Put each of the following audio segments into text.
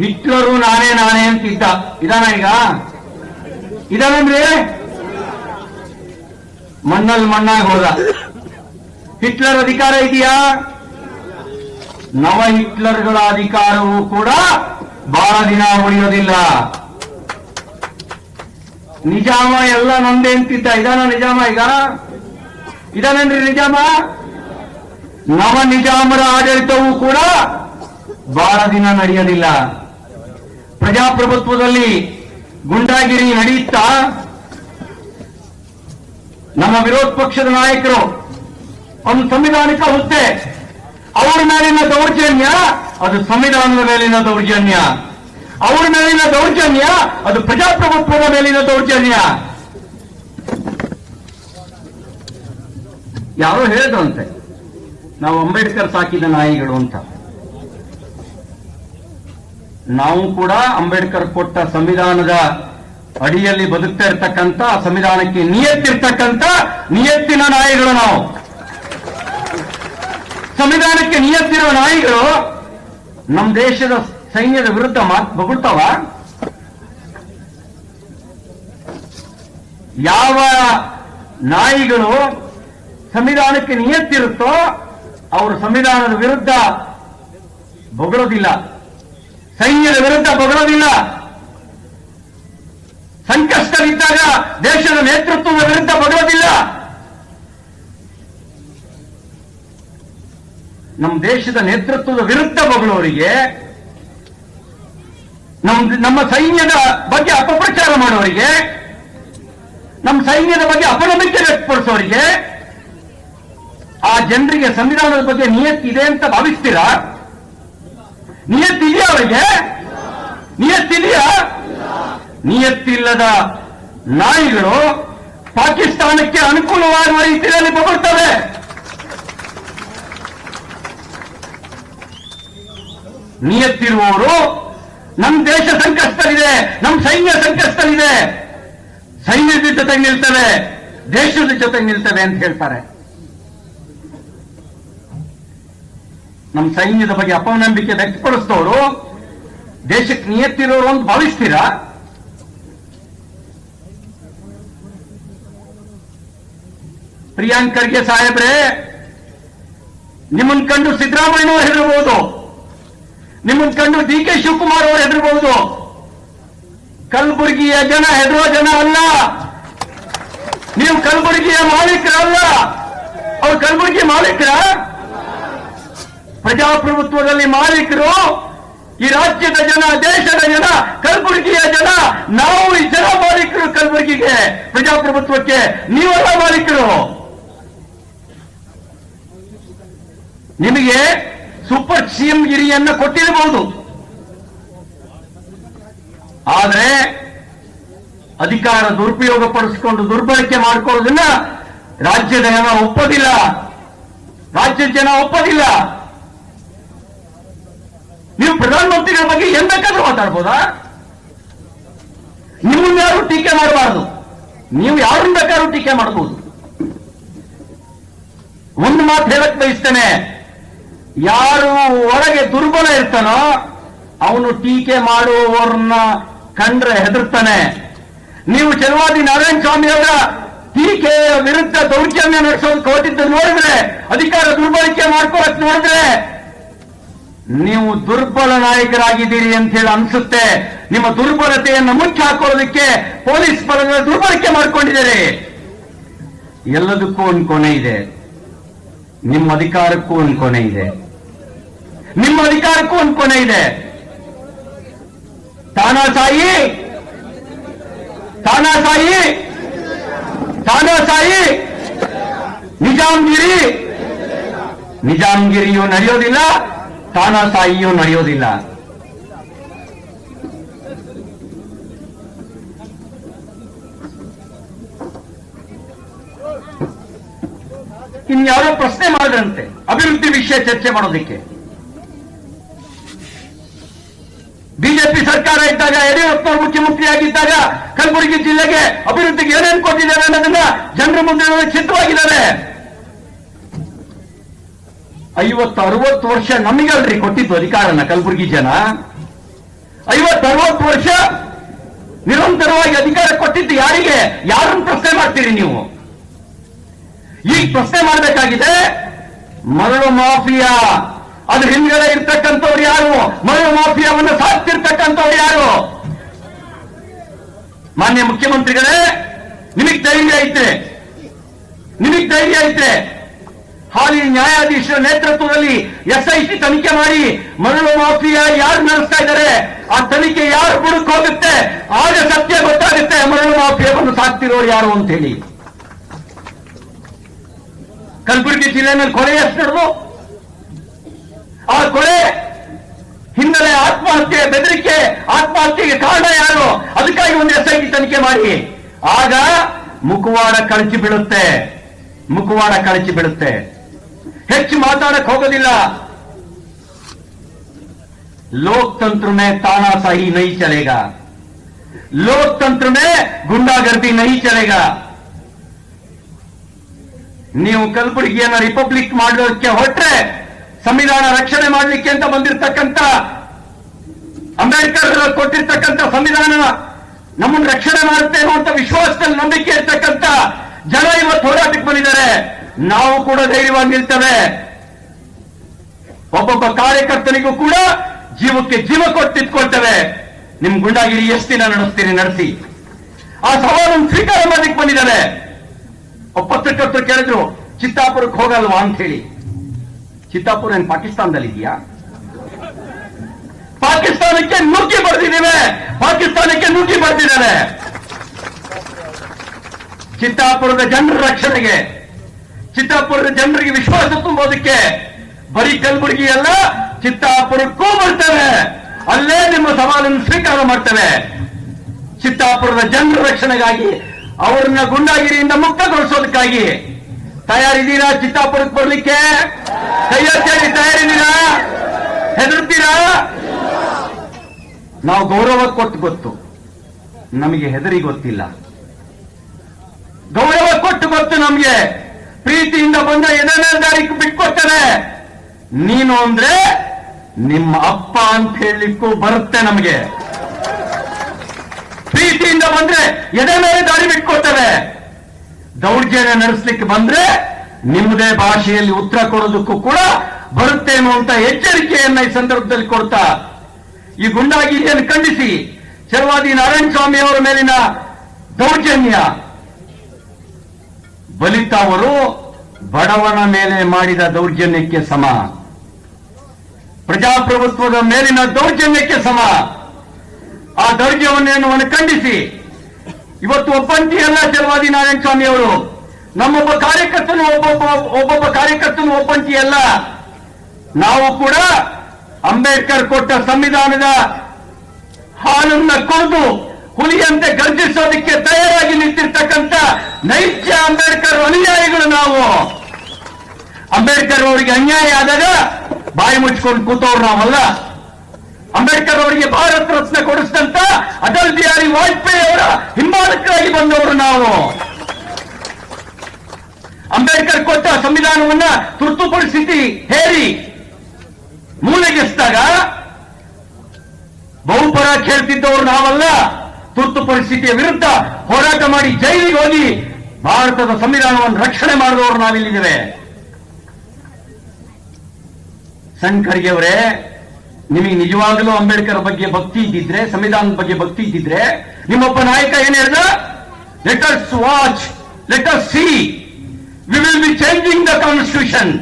Hitler ನಾನೇ ನಾನೇ ಅಂತಿದ್ದ ಇದಾನ ಈಗ? ಇದಾನಂದ್ರೆ? ಮಣ್ಣಲ್ಲಿ ಮಣ್ಣಾಗಿ ಹೋದ. ಹಿಟ್ಲರ್ ಅಧಿಕಾರ ಇದೆಯಾ? ನವ ಹಿಟ್ಲರ್ಗಳ ಅಧಿಕಾರವೂ ಕೂಡ ಬಹಳ ದಿನ ಉಳಿಯೋದಿಲ್ಲ. ನಿಜಾಮ ಎಲ್ಲ ನಂದೇ ಅಂತಿದ್ದ. ಇದಾನ ನಿಜಾಮ ಈಗ? ಇದಾನೇನ್ರಿ ನಿಜಾಮ? ನವ ನಿಜಾಮರ ಆಡಳಿತವೂ ಕೂಡ ಬಹಳ ದಿನ ನಡೆಯೋದಿಲ್ಲ ಪ್ರಜಾಪ್ರಭುತ್ವದಲ್ಲಿ ಗುಂಡಾಗಿರಿ ನಡೆಯುತ್ತಾ ನಮ್ಮ ವಿರೋಧ ಪಕ್ಷದ ನಾಯಕರು ಒಂದು ಸಂವಿಧಾನಿಕ ಹುದ್ದೆ, ಅವರ ಮೇಲಿನ ದೌರ್ಜನ್ಯ, ಅದು ಸಂವಿಧಾನದ ಮೇಲಿನ ದೌರ್ಜನ್ಯ. ಅವರ ಮೇಲಿನ ದೌರ್ಜನ್ಯ, ಅದು ಪ್ರಜಾಪ್ರಭುತ್ವದ ಮೇಲಿನ ದೌರ್ಜನ್ಯ. ಯಾರೋ ಹೇಳಿದ್ರಂತೆ, ನಾವು ಅಂಬೇಡ್ಕರ್ ಸಾಕಿದ ನಾಯಿಗಳು ಅಂತ. ನಾವು ಕೂಡ ಅಂಬೇಡ್ಕರ್ ಕೊಟ್ಟ ಸಂವಿಧಾನದ ಅಡಿಯಲ್ಲಿ ಬದುಕ್ತಾ ಆ ಸಂವಿಧಾನಕ್ಕೆ ನಿಯತ್ತಿರ್ತಕ್ಕಂಥ, ನಿಯತ್ತಿನ ನಾಯಿಗಳು ನಾವು. ಸಂವಿಧಾನಕ್ಕೆ ನಿಯತ್ತಿರುವ ನಾಯಿಗಳು ನಮ್ಮ ದೇಶದ ಸೈನ್ಯದ ವಿರುದ್ಧ ಮಾತ್ ಬಗುಳ್ತಾವ ಯಾವ ನಾಯಿಗಳು ಸಂವಿಧಾನಕ್ಕೆ ನಿಯತ್ತಿರುತ್ತೋ, ಅವರು ಸಂವಿಧಾನದ ವಿರುದ್ಧ ಬೊಗಳೋದಿಲ್ಲ. ಸೈನ್ಯದ ವಿರುದ್ಧ ಬಗಳೋದಿಲ್ಲ ಸಂಕಷ್ಟವಿದ್ದಾಗ ದೇಶದ ನೇತೃತ್ವದ ವಿರುದ್ಧ ಬಗಳೋದಿಲ್ಲ ನಮ್ಮ ದೇಶದ ನೇತೃತ್ವದ ವಿರುದ್ಧ ಬಗಳೋರಿಗೆ ನಮ್ ನಮ್ಮ ಸೈನ್ಯದ ಬಗ್ಗೆ ಅಪಪ್ರಚಾರ ಮಾಡುವವರಿಗೆ ನಮ್ಮ ಸೈನ್ಯದ ಬಗ್ಗೆ ಅಪನಂಬಿಕೆ ವ್ಯಕ್ತಪಡಿಸೋರಿಗೆ ಆ ಜನರಿಗೆ ಸಂವಿಧಾನದ ಬಗ್ಗೆ ನಿಯತ್ತಿದೆ ಅಂತ ಭಾವಿಸ್ತೀರಾ? ನಿಯತ್ತಿದೆಯಾ ಅವರಿಗೆ ನಿಯತ್ತಿದೆಯಾ? ನಿಯತ್ತಿಲ್ಲದ ನಾಯಿಗಳು ಪಾಕಿಸ್ತಾನಕ್ಕೆ ಅನುಕೂಲವಾಗುವ ರೀತಿಯಲ್ಲಿ ಬಗುಳ್ತವೆ ನಿಯತ್ತಿರುವವರು ನಮ್ಮ ದೇಶ ಸಂಕಷ್ಟದಲ್ಲಿದೆ, ನಮ್ಮ ಸೈನ್ಯ ಸಂಕಷ್ಟದಲ್ಲಿದೆ. ಸೈನ್ಯದ ಜೊತೆ ನಿಲ್ತವೆ, ದೇಶದ ಜೊತೆಗೆ ನಿಲ್ತವೆ ಅಂತ ಹೇಳ್ತಾರೆ. ನಮ್ಮ ಸೈನ್ಯದ ಬಗ್ಗೆ ಅಪನಂಬಿಕೆ ವ್ಯಕ್ತಪಡಿಸಿದವರು, ದೇಶಕ್ಕೆ ನಿಯತ್ತಿರೋರು ಅಂತ ಭಾವಿಸ್ತೀರಾ ಪ್ರಿಯಾಂಕ್ ಖರ್ಗೆ ಸಾಹೇಬ್ರೆ ಕಂಡು ಸಿದ್ದರಾಮಯ್ಯ ಅವರು ಹೆದರಬಹುದು ನಿಮ್ಮನ್ ಕಂಡು ಡಿ ಕೆ ಶಿವಕುಮಾರ್ ಅವರು ಹೆದರಬಹುದು ಕಲಬುರಗಿಯ ಜನ ಹೆದರುವ ಜನ ಅಲ್ಲ. ನೀವು ಕಲಬುರಗಿಯ ಮಾಲೀಕರಲ್ಲ. ಅವ್ರು ಕಲಬುರಗಿ ಮಾಲೀಕರ? ಪ್ರಜಾಪ್ರಭುತ್ವದಲ್ಲಿ ಮಾಲೀಕರು, ಈ ರಾಜ್ಯದ ಜನ, ದೇಶದ ಜನ, ಕಲಬುರಗಿಯ ಜನ, ನಾವು ಈ ಜನ ಮಾಲೀಕರು ಕಲಬುರಗಿಗೆ. ಪ್ರಜಾಪ್ರಭುತ್ವಕ್ಕೆ ನೀವೆಲ್ಲ ಮಾಲೀಕರು. ನಿಮಗೆ ಸೂಪರ್ ಸಿಎಂ ಗಿರಿಯನ್ನ ಕೊಟ್ಟಿರಬಹುದು. ಆದರೆ ಅಧಿಕಾರ ದುರುಪಯೋಗ ಪಡಿಸಿಕೊಂಡು ದುರ್ಬಳಕೆ ಮಾಡಿಕೊಳ್ಳೋದನ್ನ ರಾಜ್ಯದ ಜನ ಒಪ್ಪೋದಿಲ್ಲ. ರಾಜ್ಯದ ಜನ ಒಪ್ಪೋದಿಲ್ಲ. ನೀವು ಪ್ರಧಾನಮಂತ್ರಿಗಳ ಬಗ್ಗೆ ಏನ್ ಬೇಕಾದ್ರೂ ಮಾತಾಡ್ಬೋದಾ? ನಿಮ್ಮನ್ನ ಯಾರು ಟೀಕೆ ಮಾಡಬಾರದು? ನೀವು ಯಾರನ್ನ ಬೇಕಾದ್ರೂ ಟೀಕೆ ಮಾಡಬಹುದು. ಒಂದು ಮಾತು ಹೇಳಕ್ ಬಯಸ್ತೇನೆ. ಯಾರು ಒಳಗೆ ದುರ್ಬಲ ಇರ್ತಾನೋ, ಅವನು ಟೀಕೆ ಮಾಡುವವರನ್ನ ಕಂಡ್ರೆ ಹೆದರ್ತಾನೆ. ನೀವು ಚಲವಾದಿ ನಾರಾಯಣ ಸ್ವಾಮಿ ಅವರ ಟೀಕೆಯ ವಿರುದ್ಧ ದೌರ್ಜನ್ಯ ನಡೆಸೋದಕ್ಕೆ ಹೊರಟಿದ್ದು ನೋಡಿದ್ರೆ, ಅಧಿಕಾರ ದುರ್ಬಳಕೆ ಮಾಡ್ಕೊಳಕ್ ನೋಡಿದ್ರೆ ನೀವು ದುರ್ಬಲ ನಾಯಕರಾಗಿದ್ದೀರಿ ಅಂತ ಹೇಳಿ ಅನ್ಸುತ್ತೆ. ನಿಮ್ಮ ದುರ್ಬಲತೆಯನ್ನು ಮುಚ್ಚಾಕೊಳ್ಳೋದಕ್ಕೆ ಪೊಲೀಸ್ ಬಲಗಳ ದುರ್ಬಳಕೆ ಮಾಡಿಕೊಂಡಿದ್ದಾರೆ. ಎಲ್ಲದಕ್ಕೂ ಒಂದು ಕೊನೆ ಇದೆ. ನಿಮ್ಮ ಅಧಿಕಾರಕ್ಕೂ ಒಂದು ಕೊನೆ ಇದೆ. ನಿಮ್ಮ ಅಧಿಕಾರಕ್ಕೂ ಒಂದು ಕೊನೆ ಇದೆ. ತಾನಾಸಾಯಿ ತಾನಾಸಾಯಿ ತಾನಾಸಾಯಿ ನಿಜಾಂಗಿರಿ! ನಿಜಾಂಗಿರಿಯೂ ನಡೆಯೋದಿಲ್ಲ. ತಾನಾಸಾಯಿಯೂ ನಡೆಯೋದಿಲ್ಲ. ಇನ್ಯಾರೋ ಪ್ರಶ್ನೆ ಮಾಡಿದ್ರಂತೆ ಅಭಿವೃದ್ಧಿ ವಿಷಯ ಚರ್ಚೆ ಮಾಡೋದಕ್ಕೆ. ಬಿಜೆಪಿ ಸರ್ಕಾರ ಇದ್ದಾಗ ಯಡಿಯೂರಪ್ಪ ಮುಖ್ಯಮಂತ್ರಿಯಾಗಿದ್ದಾಗ ಕಲಬುರಗಿ ಜಿಲ್ಲೆಗೆ ಅಭಿವೃದ್ಧಿಗೆ ಏನೇನು ಕೊಟ್ಟಿದ್ದಾರೆ ಅನ್ನೋದನ್ನ ಜನರ ಮುಂದೆ ಸಿದ್ಧವಾಗಿದ್ದಾರೆ ಐವತ್ತು ಅರವತ್ತು ವರ್ಷ ನಮಗಲ್ರಿ ಕೊಟ್ಟಿದ್ದು ಅಧಿಕಾರನ ಕಲಬುರಗಿ ಜನ. ಐವತ್ತರವತ್ತು ವರ್ಷ ನಿರಂತರವಾಗಿ ಅಧಿಕಾರ ಕೊಟ್ಟಿದ್ದು ಯಾರಿಗೆ? ಯಾರನ್ನು ಪ್ರಶ್ನೆ ಮಾಡ್ತೀರಿ ನೀವು? ಈಗ ಪ್ರಶ್ನೆ ಮಾಡಬೇಕಾಗಿದೆ, ಮರಳು ಮಾಫಿಯಾ. ಅದ್ರ ಹಿಂದ್ಗಡೆ ಇರ್ತಕ್ಕಂಥವ್ರು ಯಾರು? ಮರಳು ಮಾಫಿಯಾವನ್ನು ಸಾಕ್ತಿರ್ತಕ್ಕಂಥವ್ರು ಯಾರು? ಮಾನ್ಯ ಮುಖ್ಯಮಂತ್ರಿಗಳೇ, ನಿಮಗ್ ಧೈರ್ಯ ಐತೆ. ನಿಮಗ್ ಧೈರ್ಯ ಐತೆ. ಹಾಲಿ ನ್ಯಾಯಾಧೀಶರ ನೇತೃತ್ವದಲ್ಲಿ ಎಸ್ಐಟಿ ತನಿಖೆ ಮಾಡಿ ಮರಳು ಮಾಫಿಯಾ ಯಾರು ನಡೆಸ್ತಾ ಇದ್ದಾರೆ? ಆ ತನಿಖೆ ಯಾರು ಬುಡಕ್ ಆಗ ಸತ್ಯ ಗೊತ್ತಾಗುತ್ತೆ ಮರಳು ಮಾಫಿಯಾವನ್ನು ಸಾಕ್ತಿರೋರು ಯಾರು ಅಂತ ಹೇಳಿ. ಕಲಬುರಗಿ ಜಿಲ್ಲೆನಲ್ಲಿ ಕೊಲೆ ಎಷ್ಟು ನಡೆದು? ಆ ಕೊಲೆ ಹಿನ್ನೆಲೆ ಆತ್ಮಹತ್ಯೆ, ಬೆದರಿಕೆ, ಆತ್ಮಹತ್ಯೆಗೆ ಕಾರಣ ಯಾರು? ಅದಕ್ಕಾಗಿ ಒಂದು ಎಸ್ ತನಿಖೆ ಮಾಡಿ. ಆಗ ಮುಖವಾಡ ಕಳಚಿ ಬೀಳುತ್ತೆ. ಮುಖವಾಡ ಕಳಚಿ ಬೀಳುತ್ತೆ. ಹೆಚ್ಚು ಮಾತಾಡಕ್ ಹೋಗೋದಿಲ್ಲ लोकतंत्र में तानाशाही नहीं चलेगा लोकतंत्र में गुंडागर्दी नहीं चलेगा ನೀವು ಕಲಬುರಗಿಯನ್ನ ರಿಪಬ್ಲಿಕ್ ಮಾಡೋದಕ್ಕೆ ಹೊರಟ್ರೆ ಸಂವಿಧಾನ ರಕ್ಷಣೆ ಮಾಡಲಿಕ್ಕೆ ಅಂತ ಬಂದಿರತಕ್ಕಂತ ಅಂಬೇಡ್ಕರ್ ಕೊಟ್ಟಿರ್ತಕ್ಕಂಥ ಸಂವಿಧಾನ ನಮ್ಮನ್ನು ರಕ್ಷಣೆ ಮಾಡುತ್ತೆ ಅನ್ನುವಂತ ವಿಶ್ವಾಸದಲ್ಲಿ ನಂಬಿಕೆ ಇರ್ತಕ್ಕಂಥ ಜನ ಇವತ್ತು ಹೋರಾಟಕ್ಕೆ ಬಂದಿದ್ದಾರೆ ನಾವು ಕೂಡ ಧೈರ್ಯವಾಗಿ ನಿಲ್ತೇವೆ. ಒಬ್ಬೊಬ್ಬ ಕಾರ್ಯಕರ್ತನಿಗೂ ಕೂಡ ಜೀವಕ್ಕೆ ಜೀವ ಕೊಟ್ಟು ನಿಂತ್ಕೊಳ್ತೇವೆ ನಿಮ್ ಗುಂಡಾಗಿರಿ ಎಷ್ಟು ದಿನ ನಡೆಸ್ತೀರಿ, ನಡೆಸಿ. ಆ ಸವಾಲನ್ನು ಸ್ವೀಕಾರ ಮಾಡಲಿಕ್ಕೆ ಬಂದಿದ್ದಾರೆ ಒಬ್ಬ ಪತ್ರಕರ್ತರು ಕೇಳಿದ್ರು, ಚಿತ್ತಾಪುರಕ್ಕೆ ಹೋಗಲ್ವಾ ಅಂತ ಹೇಳಿ ಚಿತ್ತಾಪುರ ಏನ್ ಪಾಕಿಸ್ತಾನದಲ್ಲಿ ಇದೆಯಾ? ಪಾಕಿಸ್ತಾನಕ್ಕೆ ನುಗ್ಗಿ ಬರ್ದಿದ್ದೇವೆ. ಪಾಕಿಸ್ತಾನಕ್ಕೆ ನುಗ್ಗಿ ಬರ್ದಿದ್ದಾರೆ ಚಿತ್ತಾಪುರದ ಜನರ ರಕ್ಷಣೆಗೆ ಚಿತ್ತಾಪುರದ ಜನರಿಗೆ ವಿಶ್ವಾಸ ತುಂಬೋದಕ್ಕೆ ಬರೀ ಕಲ್ಬುರ್ಗಿ ಅಲ್ಲ ಚಿತ್ತಾಪುರಕ್ಕೂ ಬರ್ತೇವೆ. ಅಲ್ಲೇ ನಿಮ್ಮ ಸವಾಲನ್ನು ಸ್ವೀಕಾರ ಮಾಡ್ತೇವೆ. ಚಿತ್ತಾಪುರದ ಜನರ ರಕ್ಷಣೆಗಾಗಿ, ಅವರನ್ನ ಗುಂಡಾಗಿರಿಯಿಂದ ಮುಕ್ತಗೊಳಿಸೋದಕ್ಕಾಗಿ. ತಯಾರಿದ್ದೀರಾ ಚಿತ್ತಾಪುರಕ್ಕೆ ಬರ್ಲಿಕ್ಕೆ? ಕೈ ಎತ್ತೇಳಿ ತಯಾರಿದ್ದೀರಾ? ಹೆದರ್ತೀರಾ ನಾವು ಗೌರವ ಕೊಟ್ಟು ಗೊತ್ತು. ನಮಗೆ ಹೆದರಿ ಗೊತ್ತಿಲ್ಲ. ಗೌರವ ಕೊಟ್ಟು ಗೊತ್ತು ನಮ್ಗೆ. ಪ್ರೀತಿಯಿಂದ ಬಂದ ಎದೆದಾರಿ ಬಿಟ್ಕೊಡ್ತಾರೆ ನೀನು ಅಂದ್ರೆ ನಿಮ್ಮ ಅಪ್ಪ ಅಂತ ಹೇಳಲಿಕ್ಕೂ ಬರುತ್ತೆ ನಮಗೆ. ಪ್ರೀತಿಯಿಂದ ಬಂದ್ರೆ ಎದೆ ಮೇಲೆ ದಾರಿ ಬಿಟ್ಕೊಡ್ತೇವೆ ದೌರ್ಜನ್ಯ ನಡೆಸಲಿಕ್ಕೆ ಬಂದ್ರೆ ನಿಮ್ಮದೇ ಭಾಷೆಯಲ್ಲಿ ಉತ್ತರ ಕೊಡೋದಕ್ಕೂ ಕೂಡ ಬರುತ್ತೆ ಅನ್ನುವಂತ ಎಚ್ಚರಿಕೆಯನ್ನ ಈ ಸಂದರ್ಭದಲ್ಲಿ ಕೊಡ್ತಾ. ಈ ಗುಂಡಾಗಿರಿಯನ್ನು ಖಂಡಿಸಿ. ಶರ್ವಾದಿ ನಾರಾಯಣ ಸ್ವಾಮಿ ಅವರ ಮೇಲಿನ ದೌರ್ಜನ್ಯ. ಬಲಿತಾವರು ಬಡವನ ಮೇಲೆ ಮಾಡಿದ ದೌರ್ಜನ್ಯಕ್ಕೆ ಸಮ. ಪ್ರಜಾಪ್ರಭುತ್ವದ ಮೇಲಿನ ದೌರ್ಜನ್ಯಕ್ಕೆ ಸಮ. ಆ ದೌರ್ಜನ್ಯವನ್ನು ಖಂಡಿಸಿ. ಇವತ್ತು ಒಬ್ಬಂಟಿ ಅಲ್ಲ ಚಲವಾದಿ ನಾರಾಯಣ ಸ್ವಾಮಿ ಅವರು. ನಮ್ಮೊಬ್ಬ ಕಾರ್ಯಕರ್ತನು ಒಬ್ಬೊಬ್ಬ ಒಬ್ಬೊಬ್ಬ ಕಾರ್ಯಕರ್ತನು ಒಬ್ಬಂಟಿ ಅಲ್ಲ. ನಾವು ಕೂಡ ಅಂಬೇಡ್ಕರ್ ಕೊಟ್ಟ ಸಂವಿಧಾನದ ಹಾಲನ್ನ ಕುಡಿದು ಹುಲಿಯಂತೆ ಗರ್ಜಿಸೋದಕ್ಕೆ ತಯಾರಾಗಿ ನಿಂತಿರ್ತಕ್ಕಂಥ ನೈಜ ಅಂಬೇಡ್ಕರ್ ಅನುಯಾಯಿಗಳು ನಾವು. ಅಂಬೇಡ್ಕರ್ ಅವರಿಗೆ ಅನ್ಯಾಯ ಆದಾಗ ಬಾಯಿ ಮುಚ್ಕೊಂಡು ಕೂತವ್ರು ನಾವಲ್ಲ. ಅಂಬೇಡ್ಕರ್ ಅವರಿಗೆ ಭಾರತ ರತ್ನ ಕೊಡಿಸಿದಂತ ಅಟಲ್ ಬಿಹಾರಿ ವಾಜಪೇಯಿ ಅವರ ಹಿಂಬಾಲಕರಾಗಿ ಬಂದವರು ನಾವು. ಅಂಬೇಡ್ಕರ್ ಕೊಟ್ಟ ಸಂವಿಧಾನವನ್ನ ತುರ್ತು ಪರಿಸ್ಥಿತಿ ಹೇರಿ ಮೂಲೆಗೆಸ್ದಾಗ ಬಹುಪರ ಕೇಳ್ತಿದ್ದವರು ನಾವಲ್ಲ. ತುರ್ತು ಪರಿಸ್ಥಿತಿಯ ವಿರುದ್ಧ ಹೋರಾಟ ಮಾಡಿ ಜೈಲಿಗೆ ಹೋಗಿ ಭಾರತದ ಸಂವಿಧಾನವನ್ನು ರಕ್ಷಣೆ ಮಾಡಿದವರು ನಾವಿಲ್ಲಿದ್ದೇವೆ. ಸಣ್ಣ ಅವರೇ, ನಿಮಗೆ ನಿಜವಾಗಲೂ ಅಂಬೇಡ್ಕರ್ ಬಗ್ಗೆ ಭಕ್ತಿ ಇದ್ದಿದ್ರೆ, ಸಂವಿಧಾನದ ಬಗ್ಗೆ ಭಕ್ತಿ ಇದ್ದಿದ್ರೆ, ನಿಮ್ಮೊಬ್ಬ ನಾಯಕ ಏನ್ ಹೇಳ್ದ? Let us watch let us see we will be changing the constitution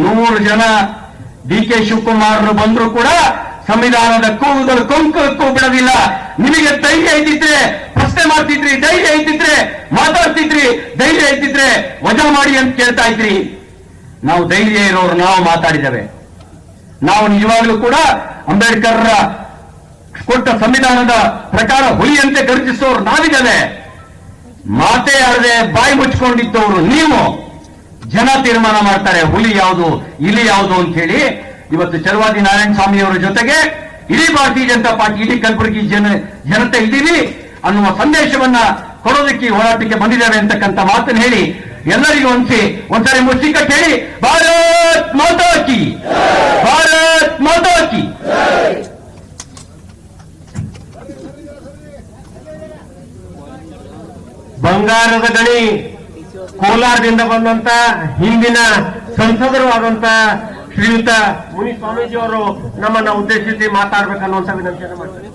ನೂರು ಜನ ಡಿ ಕೆ ಶಿವಕುಮಾರ್ ಬಂದ್ರು ಕೂಡ ಸಂವಿಧಾನದ ಕೂಗುಗಳು ಕೊಂಕಕ್ಕೂ ಬಿಡೋದಿಲ್ಲ ನಿಮಗೆ ಧೈರ್ಯ ಇದ್ದಿದ್ರೆ ಪ್ರಶ್ನೆ ಮಾಡ್ತಿದ್ರಿ, ಧೈರ್ಯ ಇದ್ದಿದ್ರೆ ಮಾತಾಡ್ತಿದ್ರಿ, ಧೈರ್ಯ ಇದ್ದಿದ್ರೆ ವಜಾ ಮಾಡಿ ಅಂತ ಕೇಳ್ತಾ ಇದ್ರಿ. ನಾವು ಧೈರ್ಯ ಇರೋರು ನಾವು ಮಾತಾಡಿದ್ದೇವೆ. ನಾವು ನಿಜವಾಗ್ಲೂ ಕೂಡ ಅಂಬೇಡ್ಕರ್ ಕೊಟ್ಟ ಸಂವಿಧಾನದ ಪ್ರಕಾರ ಹುಲಿಯಂತೆ ಗರ್ಜಿಸೋರು ನಾವಿದ್ದೇವೆ. ಮಾತೇ ಆಡದೆ ಬಾಯಿ ಮುಚ್ಚಿಕೊಂಡಿದ್ದವರು ನೀವು. ಜನ ತೀರ್ಮಾನ ಮಾಡ್ತಾರೆ, ಹುಲಿ ಯಾವುದು ಇಲಿ ಯಾವುದು ಅಂತ ಹೇಳಿ ಇವತ್ತು ಚರವಾದಿ ನಾರಾಯಣ ಸ್ವಾಮಿ ಅವರ ಜೊತೆಗೆ ಇಡೀ ಭಾರತೀಯ ಜನತಾ ಪಾರ್ಟಿ, ಇಡೀ ಕಲಬುರಗಿ ಜನ, ಜನತೆ ಇದ್ದೀವಿ ಅನ್ನುವ ಸಂದೇಶವನ್ನ ಕೊಡೋದಕ್ಕೆ ಹೋರಾಟಕ್ಕೆ ಬಂದಿದ್ದಾರೆ ಅಂತಕ್ಕಂಥ ಮಾತನ್ನು ಹೇಳಿ ಎಲ್ಲರಿಗೂ ಅನ್ಸಿ ಒಂದ್ಸರಿ ಮುಷ್ಟಿಕ ಹೇಳಿ ಭಾರತ್ ಮಾತಾಕಿ ಭಾರತ್ ಮಾತಾಕಿ ಬಂಗಾರದ ಗಣಿ ಕೋಲಾರದಿಂದ ಬಂದಂತ ಹಿಂದಿನ ಸಂಸದರು ಆದಂತ ಶ್ರೀಯುತ ಮುನಿ ಸ್ವಾಮೀಜಿ ಅವರು ನಮ್ಮನ್ನ ಉದ್ದೇಶಿಸಿ ಮಾತಾಡ್ಬೇಕನ್ನುವಂತ ವಿನಂತಿಯನ್ನು ಮಾಡ್ತಾರೆ